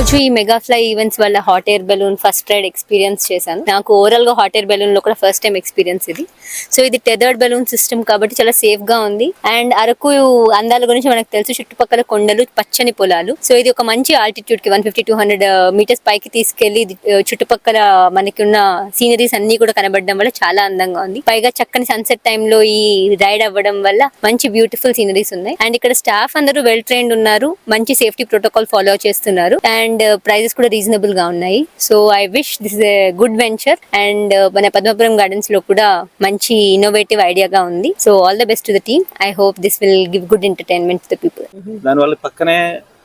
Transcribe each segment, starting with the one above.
రోజు ఈ mega fly events వల్ల hot air balloon first ride experience చేశాను. నాకు ఓవరాల్గా హాట్ ఎయిర్ బెలూన్లో కూడా ఫస్ట్ టైం ఎక్స్పీరియన్స్ ఇది. సో ఇది టెదర్డ్ బెలూన్ సిస్టమ్ కాబట్టి చాలా సేఫ్గా ఉంది. అండ్ అరకు అందాల గురించి మనకు తెలుసు చుట్టుపక్కల కొండలు పచ్చని పొలాలు. సో ఇది ఒక మంచి ఆల్టిట్యూడ్కి one fifty two hundred metres పైకి తీసుకెళ్ళి uh, చుట్టుపక్కల మనకి ఉన్న సీనరీస్ అన్ని కూడా కనబడడం వల్ల చాలా అందంగా ఉంది. పైగా చక్కని సన్సెట్లో ఈ రైడ్ అవ్వడం వల్ల మంచి బ్యూటిఫుల్ సీనరీస్ ఉన్నాయి. అండ్ ఇక్కడ స్టాఫ్ అందరూ వెల్ ట్రైన్డ్ ఉన్నారు మంచి సేఫ్టీ ప్రోటోకాల్ ఫాలో చేస్తున్నారు. అండ్ అండ్ ప్రైజెస్ కూడా రీజనబుల్గా ఉన్నాయి. So I wish this is good venture and uh, మన పద్మపురం గార్డెన్స్లో కూడా మంచి ఇన్నోవేటివ్ ఐడియాగా ఉంది. So all the best to the team. I hope this will give good entertainment to the people. దానివల్ల పక్కనే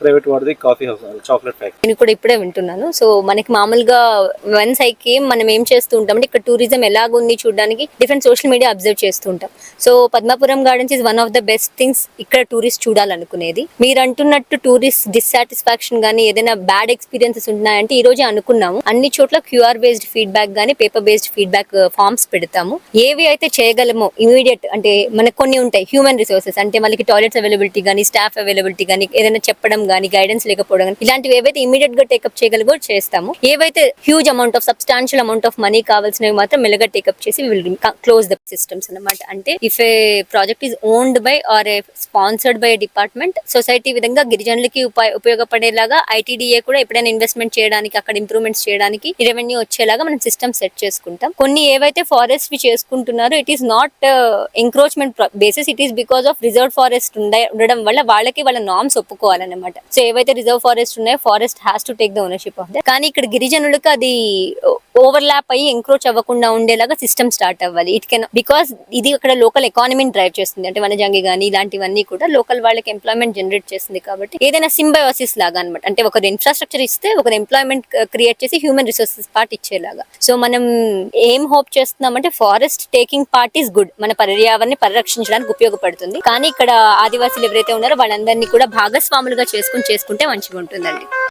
ప్రైవేట్ వాడిది కాఫీ హౌస్ చాక్లెట్ ఫ్యాక్టరీ. నేను కూడా ఇప్పుడే వింటున్నాను. సో మనకి మామూలుగా వన్స్ ఐకి మనం ఏం చేస్తూ ఉంటాం అంటే ఇక్కడ టూరిజం ఎలాగుంది చూడడానికి డిఫరెంట్ సోషల్ మీడియా అబ్జర్వ్ చేస్తూ ఉంటాం. So Padmapuram gardens is one of the best things ఇక్కడ టూరిస్ట్ చూడాలనుకునేది. మీరు అంటున్నట్టు టూరిస్ట్ డిస్సాటిస్ఫాక్షన్ కానీ ఏదైనా బ్యాడ్ ఎక్స్పీరియన్సెస్ ఉన్నాయంటే ఈ రోజు అనుకున్నాము. అన్ని చోట్ల క్యూఆర్ బేస్డ్ ఫీడ్బ్యాక్ కానీ పేపర్ బేస్డ్ ఫీడ్బ్యాక్ ఫార్మ్స్ పెడతాము. ఏవి అయితే చేయగలమో ఇమీడియట్ అంటే మనకు కొన్ని ఉంటాయి హ్యూమన్ రిసోర్సెస్ అంటే మనకి టాయిలెట్స్ అవైలబిలిటీ కానీ స్టాఫ్ అవైలబిలిటీ కానీ ఏదైనా చెప్పడం కానీ కానీ గైడెన్స్ లేకపోవడం కానీ ఇలాంటివి ఏవైతే ఇమీడియట్గా టేకప్ చేయగలిగో చేస్తాము. ఏవైతే huge amount of substantial amount of money కావాల్సినవి మాత్రం మెల్లగా టేకప్ చేసి విల్ క్లోజ్ ద సిస్టమ్స్ అన్నమాట. అంటే if a project is owned by or a sponsored by department society విధంగా గిరిజనులకి ఉపయోగపడేలాగా ఐటీడీఏ కూడా ఎప్పుడైనా ఇన్వెస్ట్మెంట్ చేయడానికి అక్కడ ఇంప్రూవ్మెంట్స్ చేయడానికి రెవెన్యూ వచ్చేలాగా మనం సిస్టమ్ సెట్ చేసుకుంటాం. కొన్ని ఏవైతే ఫారెస్ట్ వి చేసుకుంటున్నారో it is not encroachment basis it is because of reserve forest ఉండడం వల్ల వాళ్ళకి వాళ్ళ నామ్స్ ఒప్పుకోవాలన్నమాట. సో ఏవైతే రిజర్వ్ ఫారెస్ట్ ఉన్నాయో forest has to take the ownership of that కానీ ఇక్కడ గిరిజనులకు అది ఓవర్లాప్ అయ్యి ఎంక్రోచ్ అవ్వకుండా ఉండేలాగా సిస్టమ్ స్టార్ట్ అవ్వాలి. ఇట్ కెన్ బికాస్ ఇది అక్కడ లోకల్ ఎకానమీని డ్రైవ్ చేస్తుంది. అంటే వనజంగి కానీ ఇలాంటివన్నీ కూడా లోకల్ వాళ్ళకి ఎంప్లాయ్మెంట్ జనరేట్ చేస్తుంది కాబట్టి ఏదైనా సింబయోసిస్ లాగా అనమాట అంటే ఒకరు ఇన్ఫ్రాస్ట్రక్చర్ ఇస్తే ఒకరు ఎంప్లాయ్మెంట్ క్రియేట్ uh, చేసి హ్యూమన్ రిసోర్సెస్ పార్ట్ ఇచ్చేలాగా. సో మనం ఏం హోప్ చేస్తున్నామంటే forest taking part is good మన పర్యావరణాన్ని పరిరక్షించడానికి ఉపయోగపడుతుంది. కానీ ఇక్కడ ఆదివాసులు ఎవరైతే ఉన్నారో వాళ్ళందరినీ కూడా భాగస్వాములుగా చేసుకుని చేసుకుంటే మంచిగా ఉంటుందండి